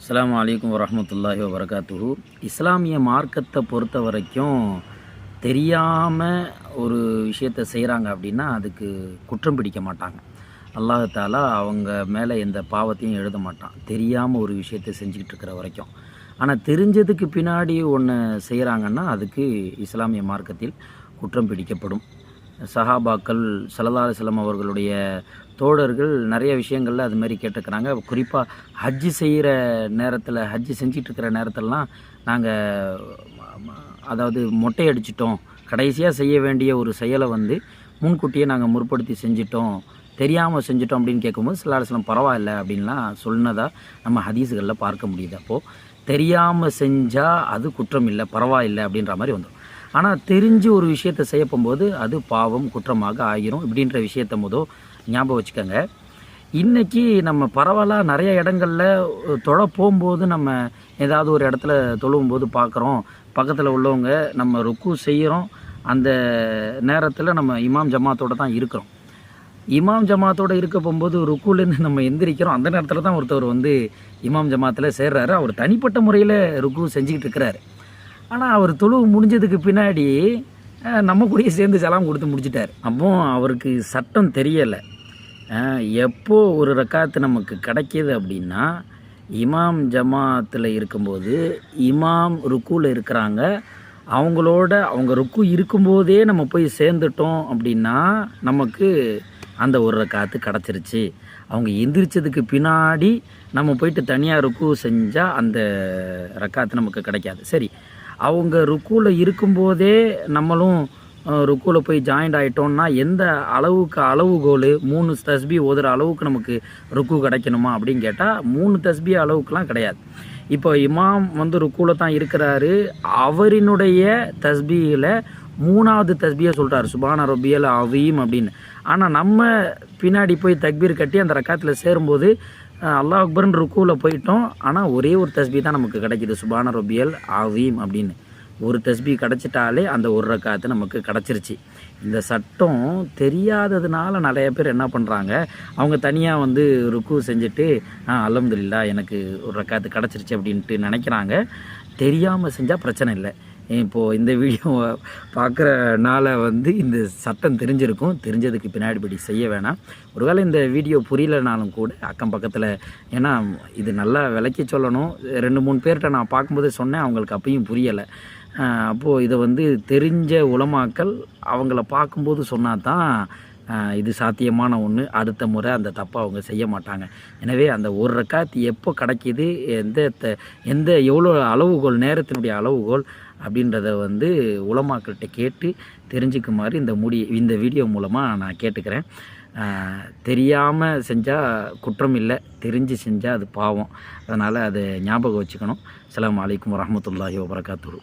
அஸ்லாம் வலைக்கம் வரமத்துல்லாஹி வரகாத்துஹு இஸ்லாமிய மார்க்கத்தை பொறுத்த வரைக்கும் தெரியாமல் ஒரு விஷயத்தை செய்கிறாங்க அப்படின்னா அதுக்கு குற்றம் பிடிக்க மாட்டாங்க. அல்லாஹாலா அவங்க மேலே எந்த பாவத்தையும் எழுத மாட்டான். தெரியாமல் ஒரு விஷயத்தை செஞ்சுக்கிட்டு இருக்கிற வரைக்கும். ஆனால் தெரிஞ்சதுக்கு பின்னாடி ஒன்று செய்கிறாங்கன்னா அதுக்கு இஸ்லாமிய மார்க்கத்தில் குற்றம் பிடிக்கப்படும். சஹாபாக்கள் சலதாலி செல்லம் அவர்களுடைய தோழர்கள் நிறைய விஷயங்களில் அது மாதிரி கேட்டுக்கிறாங்க. குறிப்பாக ஹஜ்ஜு செய்கிற நேரத்தில் ஹஜ்ஜு செஞ்சிட்ருக்கிற நேரத்திலலாம் நாங்கள் அதாவது மொட்டை அடிச்சிட்டோம். கடைசியாக செய்ய வேண்டிய ஒரு செயலை வந்து முன்கூட்டியே நாங்கள் முற்படுத்தி செஞ்சிட்டோம். தெரியாமல் செஞ்சிட்டோம் அப்படின்னு கேட்கும்போது சிலாசலம் பரவாயில்ல அப்படின்லாம் சொன்னதாக நம்ம ஹதீஸுகளில் பார்க்க முடியுது. அப்போது தெரியாமல் செஞ்சால் அது குற்றம் இல்லை பரவாயில்லை அப்படின்ற மாதிரி வந்துடும் ஆனால் தெரிஞ்சு ஒரு விஷயத்தை செய்ய போகும்போது அது பாவம் குற்றமாக ஆகிரும் இப்படின்ற விஷயத்த முதோ ஞாபகம் வச்சுக்கோங்க. இன்றைக்கி நம்ம பரவலாக நிறைய இடங்களில் தொழ போகும்போது நம்ம ஏதாவது ஒரு இடத்துல தொழுவும்போது பார்க்குறோம் பக்கத்தில் உள்ளவங்க நம்ம ருக்கு செய்கிறோம் அந்த நேரத்தில் நம்ம இமாம் ஜமாத்தோடு தான் இருக்கிறோம். இமாம் ஜமாத்தோட இருக்க போகும்போது ருக்குலேருந்து நம்ம எந்திரிக்கிறோம். அந்த நேரத்தில் தான் ஒருத்தவர் வந்து இமாம் ஜமாத்தில் சேர்றாரு. அவர் தனிப்பட்ட முறையில் ருக்கு செஞ்சுக்கிட்டு இருக்கிறாரு. ஆனால் அவர் தொழுவு முடிஞ்சதுக்கு பின்னாடி நம்ம கூடயே சேர்ந்து சலாம் கொடுத்து முடிச்சிட்டார். அப்போ அவருக்கு சட்டம் தெரியலை. எப்போ ஒரு ரக்காத்து நமக்கு கிடைக்கிது அப்படின்னா இமாம் ஜமாத்தில் இருக்கும்போது இமாம் ருக்குவில் இருக்கிறாங்க. அவங்களோட அவங்க ருக்கு இருக்கும்போதே நம்ம போய் சேர்ந்துட்டோம் அப்படின்னா நமக்கு அந்த ஒரு ரக்காத்து கிடச்சிருச்சு. அவங்க எந்திரிச்சதுக்கு பின்னாடி நம்ம போயிட்டு தனியாக ருக்கு செஞ்சால் அந்த ரக்காத்து நமக்கு கிடைக்காது. சரி அவங்க ருக்குவில் இருக்கும்போதே நம்மளும் ருக்குவில் போய் ஜாயிண்ட் ஆகிட்டோம்னா எந்த அளவுக்கு அளவுகோல் மூணு தஸ்பி ஓதுற அளவுக்கு நமக்கு ருக்கு கிடைக்கணுமா அப்படின்னு கேட்டால் மூணு தஸ்பி அளவுக்குலாம் கிடையாது. இப்போ இமாம் வந்து ருக்குவில் தான் இருக்கிறாரு. அவரினுடைய தஸ்பியில் மூணாவது தஸ்பியை சொல்கிறார் சுபான ரொபியல் அவீம் அப்படின்னு. ஆனால் நம்ம பின்னாடி போய் தக்பீர் கட்டி அந்த ரக்காத்தில் சேரும்போது அல்லாஹ் அக்பர்னு ருக்குவில் போயிட்டோம். ஆனால் ஒரே ஒரு தஸ்பி தான் நமக்கு கிடைக்கிது. சுபான ரொபியல் ஆவீம் அப்படின்னு. ஒரு தஸ்பி கிடச்சிட்டாலே அந்த ஒரு ரக்காத்து நமக்கு கிடச்சிருச்சு. இந்த சட்டம் தெரியாததுனால நிறைய பேர் என்ன பண்ணுறாங்க அவங்க தனியாக வந்து ருக்கு செஞ்சுட்டு ஆ எனக்கு ஒரு ரக்காத்து கிடச்சிருச்சு அப்படின்ட்டு நினைக்கிறாங்க. தெரியாமல் செஞ்சால் பிரச்சனை இல்லை. இப்போது இந்த வீடியோவை பார்க்குறனால வந்து இந்த சட்டம் தெரிஞ்சிருக்கும். தெரிஞ்சதுக்கு பின்னாடி இப்படி செய்ய வேணாம். ஒருவேளை இந்த வீடியோ புரியலனாலும் கூட அக்கம் பக்கத்தில் ஏன்னா இது நல்லா விளக்கி சொல்லணும். ரெண்டு மூணு பேர்கிட்ட நான் பார்க்கும்போது சொன்னேன் அவங்களுக்கு அப்பயும் புரியலை. அப்போது இதை வந்து தெரிஞ்ச உலமாக்கள் அவங்கள பார்க்கும்போது சொன்னால் தான் இது சாத்தியமான ஒன்று அடுத்த முறை அந்த தப்பை அவங்க செய்ய மாட்டாங்க. எனவே அந்த ஒரு ரக்காத்து எப்போ கிடைக்கிது எந்த த- எந்த எவ்வளோ அளவுகோல் நேரத்தினுடைய அளவுகோல் அப்படின்றத வந்து உலமாக்கள்கிட்ட கேட்டு தெரிஞ்சுக்குமாறு இந்த முடி இந்த வீடியோ மூலமாக நான் கேட்டுக்கிறேன். தெரியாமல் செஞ்சால் குற்றம் இல்லை தெரிஞ்சு செஞ்சால் அது பாவம். அதனால் அதை ஞாபகம் வச்சுக்கணும். அலாம் அலைக்கும் வரமத்துல்லாஹி வபரகாத்துஹு.